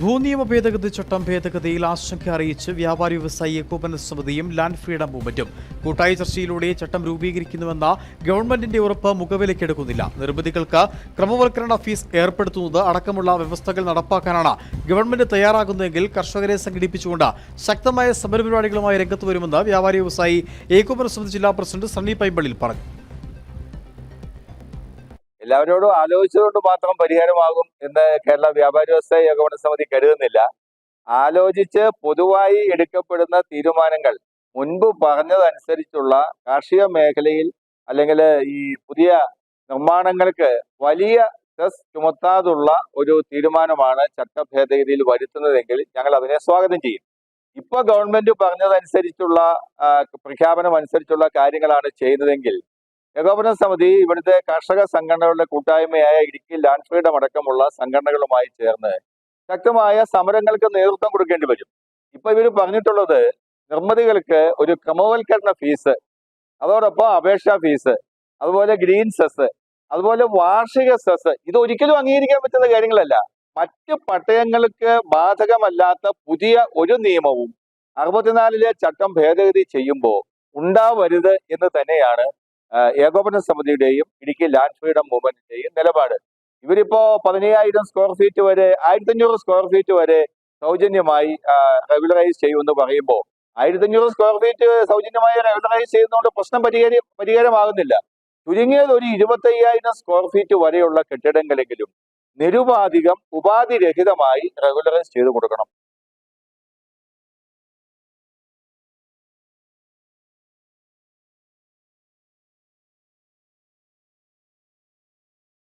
ഭൂനിയമ ഭേദഗതി ചട്ടം ഭേദഗതിയിൽ ആശങ്ക അറിയിച്ച് വ്യാപാരി വ്യവസായി ഏകോപന സമിതിയും ലാൻഡ് ഫ്രീഡം മൂവ്മെന്റും. കൂട്ടായ ചർച്ചയിലൂടെ ചട്ടം രൂപീകരിക്കുന്നുവെന്ന ഗവൺമെന്റിന്റെ ഉറപ്പ് മുഖവിലക്കെടുക്കുന്നില്ല നിർമ്മിതികൾക്ക് ക്രമവൽക്കരണ ഫീസ് ഏർപ്പെടുത്തുന്നത് അടക്കമുള്ള വ്യവസ്ഥകൾ നടപ്പാക്കാനാണ് ഗവൺമെന്റ് തയ്യാറാകുന്നതെങ്കിൽ കർഷകരെ സംഘടിപ്പിച്ചുകൊണ്ട് ശക്തമായ സമരപരിപാടികളുമായി രംഗത്ത് വരുമെന്ന് വ്യാപാരി വ്യവസായി ഏകോപന സമിതി ജില്ലാ പ്രസിഡന്റ് സണ്ണി പൈമ്പള്ളിൽ പറഞ്ഞു. എല്ലാവരോടും ആലോചിച്ചതുകൊണ്ട് മാത്രം പരിഹാരമാകും എന്ന് കേരള വ്യാപാരി വ്യവസായ ഏകോപന സമിതി കരുതുന്നില്ല. ആലോചിച്ച് പൊതുവായി എടുക്കപ്പെടുന്ന തീരുമാനങ്ങൾ മുൻപ് പറഞ്ഞതനുസരിച്ചുള്ള കാർഷിക മേഖലയിൽ അല്ലെങ്കിൽ ഈ പുതിയ നിർമ്മാണങ്ങൾക്ക് വലിയ സെസ് ചുമത്താതുള്ള ഒരു തീരുമാനമാണ് ചട്ട ഭേദഗതിയിൽ വരുത്തുന്നതെങ്കിൽ ഞങ്ങൾ അതിനെ സ്വാഗതം ചെയ്യും. ഇപ്പൊ ഗവൺമെന്റ് പറഞ്ഞതനുസരിച്ചുള്ള പ്രഖ്യാപനം അനുസരിച്ചുള്ള കാര്യങ്ങളാണ് ചെയ്യുന്നതെങ്കിൽ ഏകോപന സമിതി ഇവിടുത്തെ കർഷക സംഘടനകളുടെ കൂട്ടായ്മയായ ഇടുക്കി ലാൻഡ് ഫ്രീഡം അടക്കമുള്ള സംഘടനകളുമായി ചേർന്ന് ശക്തമായ സമരങ്ങൾക്ക് നേതൃത്വം കൊടുക്കേണ്ടി വരും. ഇപ്പൊ ഇവർ പറഞ്ഞിട്ടുള്ളത് നിർമ്മിതികൾക്ക് ഒരു ക്രമവൽക്കരണ ഫീസ് അതോടൊപ്പം അപേക്ഷാ ഫീസ് അതുപോലെ ഗ്രീൻ സെസ് അതുപോലെ വാർഷിക സെസ്. ഇത് ഒരിക്കലും അംഗീകരിക്കാൻ പറ്റുന്ന കാര്യങ്ങളല്ല. മറ്റ് പട്ടയങ്ങൾക്ക് ബാധകമല്ലാത്ത പുതിയ ഒരു നിയമവും അറുപത്തിനാലിലെ ചട്ടം ഭേദഗതി ചെയ്യുമ്പോൾ ഉണ്ടാവരുത് എന്ന് തന്നെയാണ് ഏകോപന സമിതിയുടെയും ഇടുക്കി ലാൻഡ് ഫ്രീഡം മൂവ്മെന്റിന്റെയും നിലപാട്. ഇവരിപ്പോ പതിനയ്യായിരം സ്ക്വയർ ഫീറ്റ് വരെ ആയിരത്തി അഞ്ഞൂറ് സ്ക്വയർ ഫീറ്റ് വരെ സൗജന്യമായി റെഗുലറൈസ് ചെയ്യുമെന്ന് പറയുമ്പോൾ ആയിരത്തി അഞ്ഞൂറ് സ്ക്വയർ ഫീറ്റ് സൗജന്യമായി റെഗുലറൈസ് ചെയ്യുന്നതുകൊണ്ട് പ്രശ്നം പരിഹാര പരിഹാരമാകുന്നില്ല. ചുരുങ്ങിയത് ഒരു ഇരുപത്തി അയ്യായിരം സ്ക്വയർ ഫീറ്റ് വരെയുള്ള കെട്ടിടങ്ങളെങ്കിലും നിരുപാധികം ഉപാധിരഹിതമായി റെഗുലറൈസ് ചെയ്തു കൊടുക്കണം.